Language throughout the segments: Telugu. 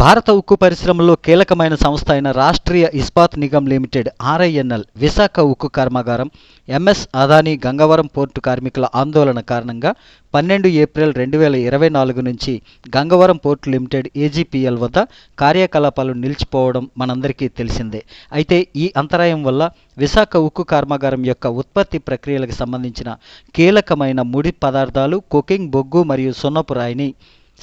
భారత ఉక్కు పరిశ్రమలో కీలకమైన సంస్థ అయిన రాష్ట్రీయ ఇస్పాత్ నిగమ్ లిమిటెడ్ ఆర్ఐఎన్ఎల్ విశాఖ ఉక్కు కర్మాగారం ఎంఎస్ అదానీ గంగవరం పోర్టు కార్మికుల ఆందోళన కారణంగా పన్నెండు ఏప్రిల్ రెండు వేల ఇరవై నాలుగు నుంచి గంగవరం పోర్టు లిమిటెడ్ ఏజీపీఎల్ వద్ద కార్యకలాపాలు నిలిచిపోవడం మనందరికీ తెలిసిందే. అయితే ఈ అంతరాయం వల్ల విశాఖ ఉక్కు కర్మాగారం యొక్క ఉత్పత్తి ప్రక్రియలకు సంబంధించిన కీలకమైన ముడి పదార్థాలు కుకింగ్ బొగ్గు మరియు సున్నపు రాయిని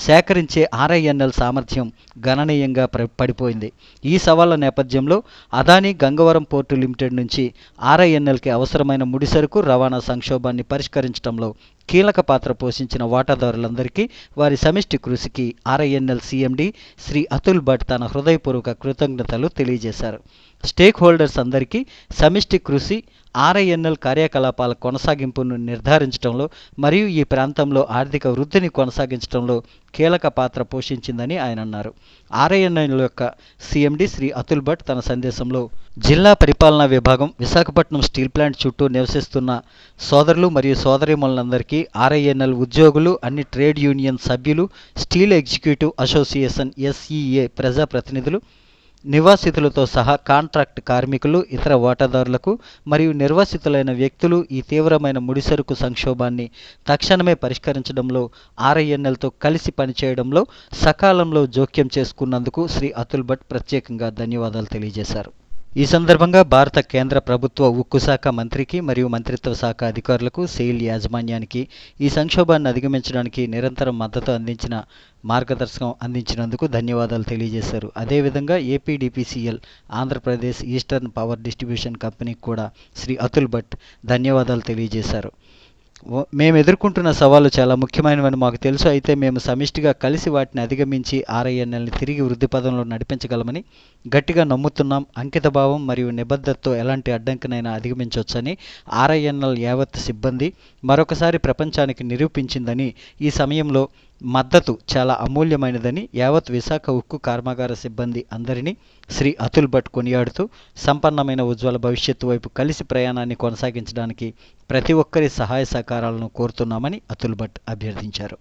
సేకరించే ఆర్ఐఎన్ఎల్ సామర్థ్యం గణనీయంగా పడిపోయింది. ఈ సవాళ్ళ నేపథ్యంలో అదానీ గంగవరం పోర్టు లిమిటెడ్ నుంచి ఆర్ఐఎన్ఎల్కి అవసరమైన ముడిసరుకు రవాణా సంక్షోభాన్ని పరిష్కరించడంలో కీలక పాత్ర పోషించిన వాటాదారులందరికీ వారి సమిష్టి కృషికి ఆర్ఐఎన్ఎల్ సీఎండి శ్రీ అతుల్ భట్ తన హృదయపూర్వక కృతజ్ఞతలు తెలియజేశారు. స్టేక్ హోల్డర్స్ అందరికీ సమిష్టి కృషి ఆర్ఐఎన్ఎల్ కార్యకలాపాల కొనసాగింపును నిర్ధారించడంలో మరియు ఈ ప్రాంతంలో ఆర్థిక వృద్ధిని కొనసాగించడంలో కీలక పాత్ర పోషించిందని ఆయన అన్నారు. ఆర్ఐఎన్ఎల్ యొక్క సీఎండీ శ్రీ అతుల్ భట్ తన సందేశంలో జిల్లా పరిపాలనా విభాగం విశాఖపట్నం స్టీల్ ప్లాంట్ చుట్టూ నివసిస్తున్న సోదరులు మరియు సోదరిమణులందరికీ ఆర్ఐఎన్ఎల్ ఉద్యోగులు అన్ని ట్రేడ్ యూనియన్ సభ్యులు స్టీల్ ఎగ్జిక్యూటివ్ అసోసియేషన్ ఎస్ఈఏ ప్రజాప్రతినిధులు నివాసితులతో సహా కాంట్రాక్ట్ కార్మికులు ఇతర వాటాదారులకు మరియు నిర్వాసితులైన వ్యక్తులు ఈ తీవ్రమైన ముడిసరుకు సంక్షోభాన్ని తక్షణమే పరిష్కరించడంలో ఆర్ఐఎన్ఎల్తో కలిసి పనిచేయడంలో సకాలంలో జోక్యం చేసుకున్నందుకు శ్రీ అతుల్ భట్ ప్రత్యేకంగా ధన్యవాదాలు తెలియజేశారు. ఈ సందర్భంగా భారత కేంద్ర ప్రభుత్వ ఉక్కు శాఖ మంత్రికి మరియు మంత్రిత్వ శాఖ అధికారులకు సెయిల్ యాజమాన్యానికి ఈ సంక్షోభాన్ని అధిగమించడానికి నిరంతరం మద్దతు అందించిన మార్గదర్శకం అందించినందుకు ధన్యవాదాలు తెలియజేశారు. అదేవిధంగా APDPCL Andhra Pradesh eastern power distribution కంపెనీకి కూడా శ్రీ అతుల్ భట్ ధన్యవాదాలు తెలియజేశారు. మేము ఎదుర్కొంటున్న సవాళ్ళు చాలా ముఖ్యమైనవని మాకు తెలుసు. అయితే మేము సమిష్టిగా కలిసి వాటిని అధిగమించి ఆర్ఐఎన్ఎల్ని తిరిగి వృద్ధి పదంలో నడిపించగలమని గట్టిగా నమ్ముతున్నాం. అంకితభావం మరియు నిబద్ధతతో ఎలాంటి అడ్డంకినైనా అధిగమించవచ్చని ఆర్ఐఎన్ఎల్ యావత్ సిబ్బంది మరొకసారి ప్రపంచానికి నిరూపించిందని ఈ సమయంలో మద్దతు చాలా అమూల్యమైనదని యావత్ విశాఖ ఉక్కు కర్మాగార సిబ్బంది అందరినీ శ్రీ అతుల్ భట్ కొనియాడుతూ సంపన్నమైన ఉజ్వల భవిష్యత్తు వైపు కలిసి ప్రయాణాన్ని కొనసాగించడానికి ప్రతి ఒక్కరి సహాయ సహకారాలను కోరుతున్నామని అతుల్ భట్ అభ్యర్థించారు.